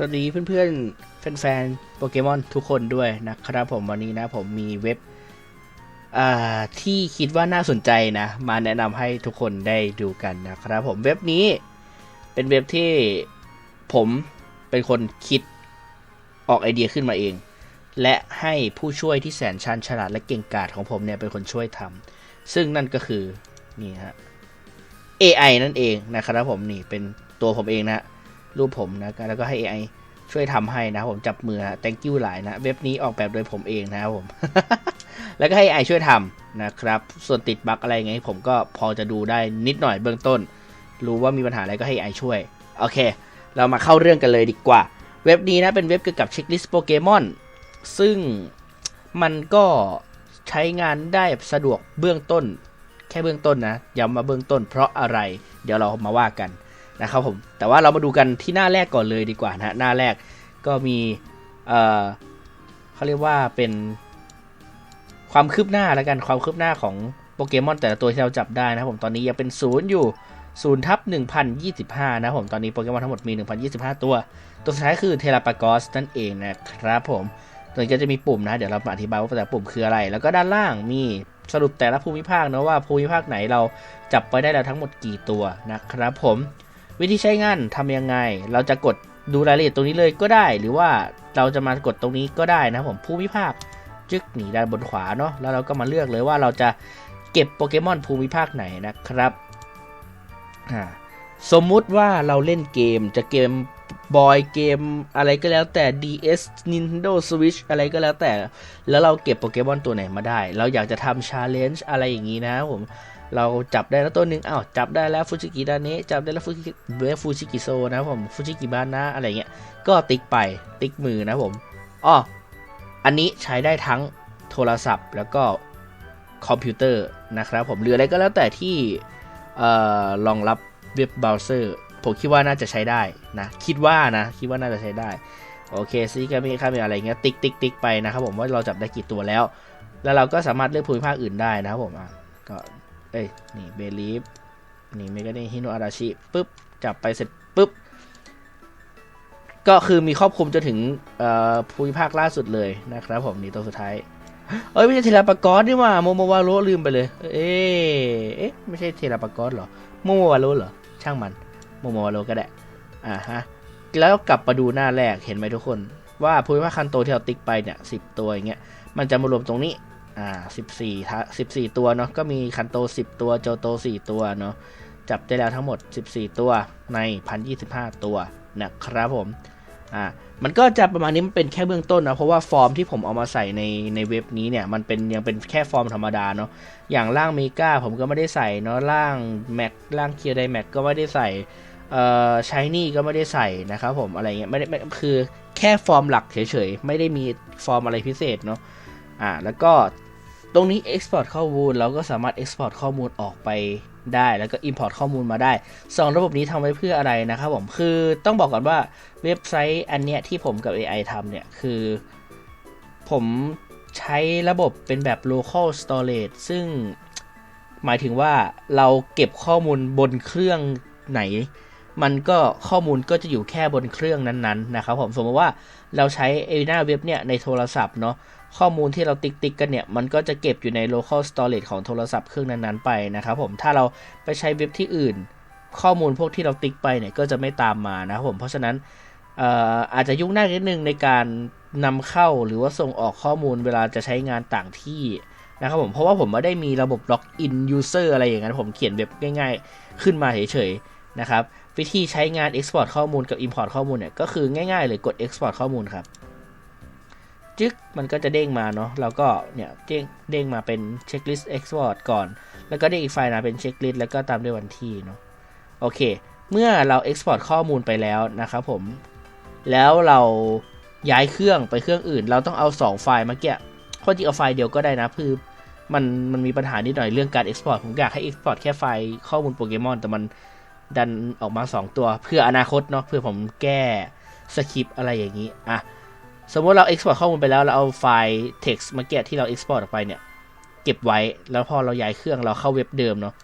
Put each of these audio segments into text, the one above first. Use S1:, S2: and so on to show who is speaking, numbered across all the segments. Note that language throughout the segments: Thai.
S1: สวัสดีเพื่อนๆ แฟนๆโปเกมอนทุกคนด้วยนะครับผมวันนี้นะผมมีเว็บอ่าที่คิดว่าน่าสนใจนะ มาแนะนำให้ทุกคนได้ดูกันนะครับผมเว็บนี้เป็นเว็บที่ผมเป็นคนคิดออกไอเดียขึ้นมาเอง และให้ผู้ช่วยที่แสนชันฉลาดและเก่งกาจของผมเนี่ยเป็นคนช่วยทำซึ่งนั่นก็คือนี่ฮะ AI นั่นเองนะครับผมนี่เป็นตัวผมเองนะ รูปผมนะแล้วก็ให้ AI ช่วยทำให้นะครับผมจับมือนะ thank you หลายนะ เว็บนี้ออกแบบโดยผมเองนะครับผม แล้วก็ให้ AI ช่วยทำนะครับ ส่วนติดบั๊กอะไรไงผมก็พอจะดูได้นิดหน่อยเบื้องต้น รู้ว่ามีปัญหาอะไรก็ให้ AI ช่วย โอเค เรามาเข้าเรื่องกันเลยดีกว่า เว็บนี้นะเป็นเว็บเกี่ยวกับเช็คลิสต์โปเกมอนซึ่งมันก็ใช้งานได้สะดวกเบื้องต้น แค่เบื้องต้นนะย้ำมาเบื้องต้นเพราะอะไร เดี๋ยวเรามาว่ากัน นะครับผมแต่ว่าเรามาดูกันที่หน้าแรกก่อนเลยดีกว่านะหน้าแรกก็มีเอ่อเขาเรียกว่าเป็นความคืบหน้าแล้วกันความคืบหน้าของโปเกมอนแต่ละตัวที่เราจับได้นะครับผมตอนนี้ยังเป็นศูนย์อยู่ศูนย์ทับ1025 นะครับผมตอนนี้โปเกมอนทั้งหมดมี 1025 ตัว ตัวสุดท้ายคือเทราปากอสนั่นเองนะครับผมตรงนี้ก็จะมีปุ่มนะ เดี๋ยวเรามาอธิบายว่าแต่ละปุ่มคืออะไร แล้วก็ด้านล่างมีสรุปแต่ละภูมิภาคนะว่าภูมิภาคไหนเราจับไปได้แล้วทั้งหมดกี่ตัวนะครับผม วิธีใช้งานทำยังไง เราจะกดดูรายละเอียดตรงนี้เลยก็ได้ หรือว่าเราจะมากดตรงนี้ก็ได้นะผมภูมิภาคจึกหนีด้านบนขวาเนาะแล้วเราก็มาเลือกเลยว่าเราจะเก็บโปเกมอนภูมิภาคไหนนะครับสมมุติว่าเราเล่นเกมจะเกม บอยเกมอะไรก็แล้วแต่ DS Nintendo Switch อะไรก็แล้วแต่ แล้วเราเก็บโปเกมอนตัวไหนมาได้ เราอยากจะทำชาเลนจ์อะไรอย่างนี้นะผมเราจับได้แล้วตัวหนึ่งอ้าวจับได้แล้วฟูจิกิดาเนะจับได้แล้วฟูจิเวฟูจิกิโซนะผมฟูจิกิบานะอะไรเงี้ย ก็ติ๊กไปติ๊กมือนะผมอ้ออันนี้ใช้ได้ทั้งโทรศัพท์แล้วก็คอมพิวเตอร์นะครับผมหรืออะไรก็แล้วแต่ที่ออรองรับเว็บเบราว์เซอร์ ผมคิดว่าน่าจะใช้ได้นะ คิดว่านะ คิดว่าน่าจะใช้ได้ โอเคซีก็มีค่ามีอะไรเงี้ย ติ๊กติ๊กติ๊กไปนะครับผมว่าเราจับได้กี่ตัวแล้ว แล้วเราก็สามารถเลือกภูมิภาคอื่นได้นะครับผมอะก็เอ้ยนี่เบลีฟนี่เมกาเนฮิโนอาราชิปุ๊บจับไปเสร็จปุ๊บก็คือมีครอบคลุมจนถึงภูมิภาคล่าสุดเลยนะครับผมนี่ตัวสุดท้าย เอ้ยไม่ใช่เทเลปากอสนี่ว่าโมโมวาโรลืมไปเลย เอ๊ะเอ๊ะไม่ใช่เทเลปากอสเหรอโมโมวาโรเหรอช่างมัน โมโมวาโรก็ได้อ่าฮะแล้วกลับมาดูหน้าแรกเห็นไหมทุกคนว่าภูมิภาคคันโตที่เราติ๊กไปเนี่ยสิตัวอย่างเงี้ยมันจะมารวมตรงนี้อ่าสิบสี่สิบสี่ตัวเนาะก็มีคันโตสิบตัวโจโตสี่ตัวเนาะจับได้แล้วทั้งหมด 14 ตัวใน 1,025 ตัวนะครับผม อ่ามันก็จะประมาณนี้มันเป็นแค่เบื้องต้นนะเพราะว่าฟอร์มที่ผมเอามาใส่ในในเว็บนี้เนี่ยมันเป็นยังเป็นแค่ฟอร์มธรรมดาเนาะอย่างล่างเมกาผมก็ไม่ได้ใส่เนาะล่างแม็กล่างเคียร์ไดแม็กก็ไม่ได้ใส่เอ่อชายนี่ก็ไม่ได้ใส่นะครับผมอะไรเงี้ยไม่ได้ไม่คือแค่ฟอร์มหลักเฉยๆ ไม่ได้มีฟอร์มอะไรพิเศษเนาะอ่าแล้วก็ตรงนี้ Export ข้อมูลเราก็สามารถ Export ข้อมูลออกไป ได้แล้วก็ Import ข้อมูลมาได้ 2 ระบบนี้ทำไว้เพื่ออะไรนะครับผมคือต้องบอกก่อนว่าเว็บไซต์อันเนี้ยที่ผมกับ AI ทำเนี่ย คือ ผมใช้ระบบเป็นแบบ local storage ซึ่งหมายถึงว่าเราเก็บข้อมูลบนเครื่องไหน มันก็ข้อมูลก็จะอยู่แค่บนเครื่องนั้นๆนะครับผมสมมติว่าเราใช้เอหน้าเว็บเนี่ยในโทรศัพท์เนาะ ข้อมูลที่เราติ๊กติ๊กกันเนี่ย มันก็จะเก็บอยู่ใน local storage ของโทรศัพท์เครื่องนั้นๆไปนะครับผม ถ้าเราไปใช้เว็บที่อื่น ข้อมูลพวกที่เราติ๊กไปเนี่ยก็จะไม่ตามมานะครับผม เพราะฉะนั้นอาจจะยุ่งยากนิดนึงในการนำเข้าหรือว่าส่งออกข้อมูลเวลาจะใช้งานต่างที่นะครับผม เพราะว่าผมไม่ได้มีระบบ login user อะไรอย่างนั้น ผมเขียนเว็บง่าย ๆ ขึ้นมาเฉยๆนะครับ วิธีใช้งาน export ข้อมูลกับ import ข้อมูลเนี่ยก็คือง่ายๆเลยกด export ข้อมูลครับ จึ๊กมันก็จะเด้งมาเนาะแล้วก็เนี่ยเด้งเด้งมาเป็นเช็คลิสต์ export ก่อน แล้วก็เด้งอีกไฟล์มาเป็นเช็คลิสต์แล้วก็ตามด้วยวันที่เนาะโอเค เมื่อเรา export ข้อมูลไปแล้วนะครับผม แล้วเราย้ายเครื่องไปเครื่องอื่น เราต้องเอา 2 ไฟล์มาเกี่ยข้อจริงเอาไฟล์เดียวก็ได้นะคือมันมันมีปัญหานิดหน่อยเรื่องการ export ผมอยากให้ export แค่ไฟล์ข้อมูลโปเกมอนแต่มันดันออกมา 2 ตัวเพื่ออนาคตเนาะเพื่อผมแก้สคริปอะไรอย่างนี้อะ สมมติเรา export ข้อมูลไปแล้วเราเอาไฟล์ text มาเก็ตที่เรา export ออกไปเนี่ย เก็บไว้แล้วพอเราย้ายเครื่องเราเข้าเว็บเดิมเนาะ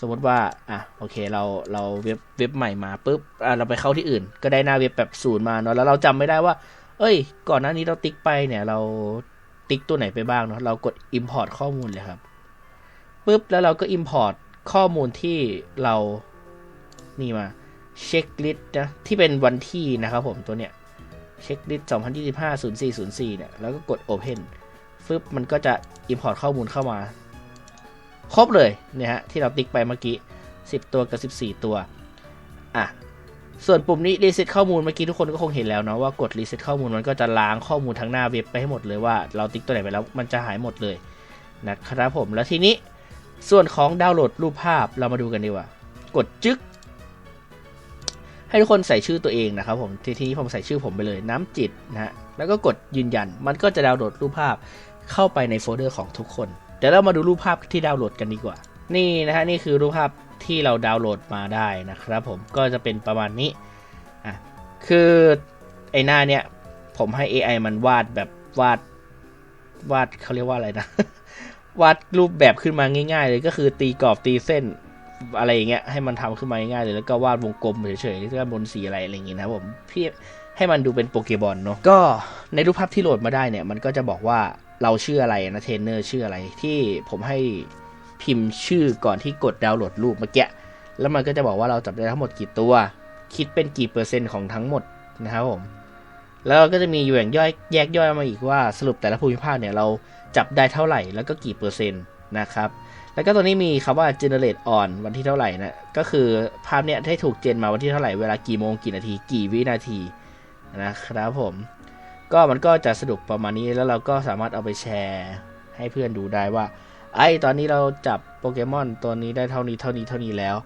S1: สมมติว่าอะโอเคเราเราเว็บเว็บใหม่มาปุ๊บอะเราไปเข้าที่อื่น ก็ได้หน้าเว็บแบบศูนย์มาเนาะแล้วเราจำไม่ได้ว่า เอ้ย ก่อนหน้านี้เราติ๊กไปเนี่ย เราติ๊กตัวไหนไปบ้างเนาะเรากด import ข้อมูลเลยครับปุ๊บแล้วเราก็ import ข้อมูลที่เรานี่มาเช็คลิสต์นะที่เป็นวันที่นะครับผมตัวเนี้ย เช็คลิสต์2025 0404 เนี่ย แล้วก็กด open ฟึบมันก็จะ import ข้อมูลเข้ามา ครบเลยเนี่ยฮะ ที่เราติ๊กไปเมื่อกี้ 10 ตัวกับ 14 ตัว อะ ส่วนปุ่มนี้ reset ข้อมูลเมื่อกี้ทุกคนก็คงเห็นแล้วเนาะว่ากด reset ข้อมูลมันก็จะล้างข้อมูลทั้งหน้าเว็บไปให้หมดเลยว่าเราติ๊กตัวไหนไปแล้วมันจะหายหมดเลยนะครับผมแล้วทีนี้ส่วนของดาวน์โหลดรูปภาพเรามาดูกันดีกว่า กดจึ๊ก ให้ทุกคนใส่ชื่อตัวเองนะครับผมทีนี้ผมใส่ชื่อผมไปเลยน้ำจิตนะฮะแล้วก็กดยืนยัน มันก็จะดาวน์โหลดรูปภาพเข้าไปในโฟลเดอร์ของทุกคนเดี๋ยวเรามาดูรูปภาพที่ดาวน์โหลดกันดีกว่า นี่นะฮะนี่คือรูปภาพที่เราดาวน์โหลดมาได้นะครับ ผมก็จะเป็นประมาณนี้อะคือไอหน้าเนี้ยผมให้ AI มันวาดแบบวาดวาดเขาเรียกว่าอะไรนะ วาดรูปแบบขึ้นมาง่าย ๆ เลยก็คือตีกรอบตีเส้น อะไรอย่างเงี้ยให้มันทำขึ้นมาง่ายๆเลยแล้วก็วาดวงกลมเฉยๆที่ว่าบนสีอะไรอะไรอย่างเงี้ยนะผมพี่ให้มันดูเป็นโปเกบอลเนาะก็ในรูปภาพที่โหลดมาได้เนี่ยมันก็จะบอกว่าเราชื่ออะไรนะเทรนเนอร์ชื่ออะไรที่ผมให้พิมพ์ชื่อก่อนที่กดดาวน์โหลดรูปเมื่อกี้แล้วมันก็จะบอกว่าเราจับได้ทั้งหมดกี่ตัว คิดเป็นกี่เปอร์เซ็นต์ของทั้งหมดนะครับผมแล้วก็จะมีอยู่อย่างย่อยแยกย่อยมาอีกว่าสรุปแต่ละภูมิภาคเนี่ยเราจับได้เท่าไหร่แล้วก็กี่เปอร์เซ็นต์นะครับ แล้วก็ตัวนี้มีคำว่า generate on วันที่เท่าไหร่นะ ก็คือภาพเนี้ยได้ถูกเจนมาวันที่เท่าไหร่ เวลากี่โมงกี่นาที กี่วินาทีนะครับผม ก็มันก็จะสรุปประมาณนี้แล้วเราก็สามารถเอาไปแชร์ให้เพื่อนดูได้ว่า ไอ้ตอนนี้เราจับโปเกมอนตัวนี้ได้เท่านี้เท่านี้เท่านี้แล้ว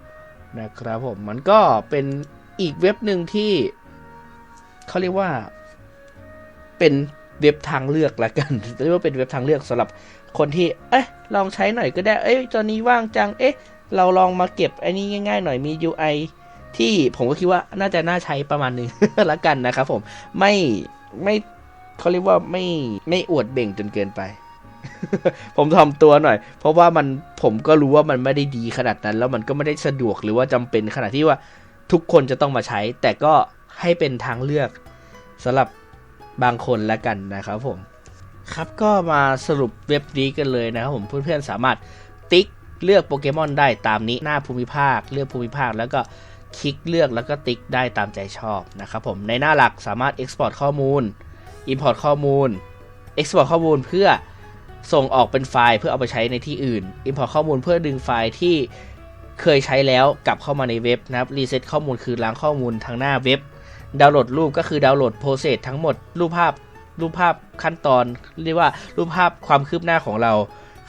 S1: นะครับผม มันก็เป็นอีกเว็บหนึ่งที่เขาเรียกว่าเป็น เว็บทางเลือกละกันเรียกว่าเป็นเว็บทางเลือกสำหรับคนที่ เอ๊ะลองใช้หน่อยก็ได้ เอ้ยตอนนี้ว่างจัง เอ๊ะ เราลองมาเก็บไอ้นี้ง่ายๆหน่อยมี UI ที่ผมก็คิดว่าน่าจะน่าใช้ประมาณหนึงละกันนะครับผม ไม่ไม่เขาเรียกว่าไม่ไม่อวดเบ่งจนเกินไป ผมทำตัวหน่อย เพราะว่ามันผมก็รู้ว่ามันไม่ได้ดีขนาดนั้น แล้วมันก็ไม่ได้สะดวกหรือว่าจำเป็นขนาดที่ว่าทุกคนจะต้องมาใช้ แต่ก็ให้เป็นทางเลือกสำหรับ บางคนละกันนะครับผมครับก็มาสรุปเว็บนี้กันเลยนะครับผมเพื่อนๆสามารถติ๊กเลือกโปเกมอนได้ตามนี้หน้าภูมิภาค เลือกภูมิภาคแล้วก็คลิกเลือกแล้วก็ติ๊กได้ตามใจชอบนะครับผมในหน้าหลักสามารถ Export ข้อมูล Import ข้อมูล Export ข้อมูลเพื่อส่งออกเป็นไฟล์เพื่อเอาไปใช้ในที่อื่น Import ข้อมูลเพื่อดึงไฟล์ที่เคยใช้แล้วกลับเข้ามาในเว็บนะครับ Reset ข้อมูลคือล้างข้อมูลทางหน้าเว็บ ดาวน์โหลดรูปก็คือดาวน์โหลดโปรเซสทั้งหมดรูปภาพรูปภาพขั้นตอนเรียกว่ารูปภาพความคืบหน้าของเรา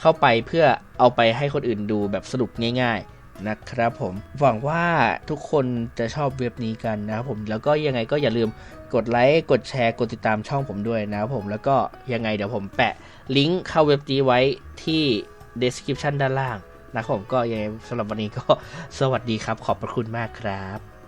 S1: เข้าไปเพื่อเอาไปให้คนอื่นดูแบบสรุปง่าย ๆนะครับผมหวังว่าทุกคนจะชอบเว็บนี้กันนะครับผมแล้วก็ยังไงก็อย่าลืมกดไลค์กดแชร์กดติดตามช่องผมด้วยนะครับผมแล้วก็ยังไงเดี๋ยวผมแปะลิงก์เข้าเว็บนี้ไว้ที่ description ด้านล่างนะครับผมก็ยังไงสำหรับวันนี้ก็สวัสดีครับ ขอบพระคุณมากครับ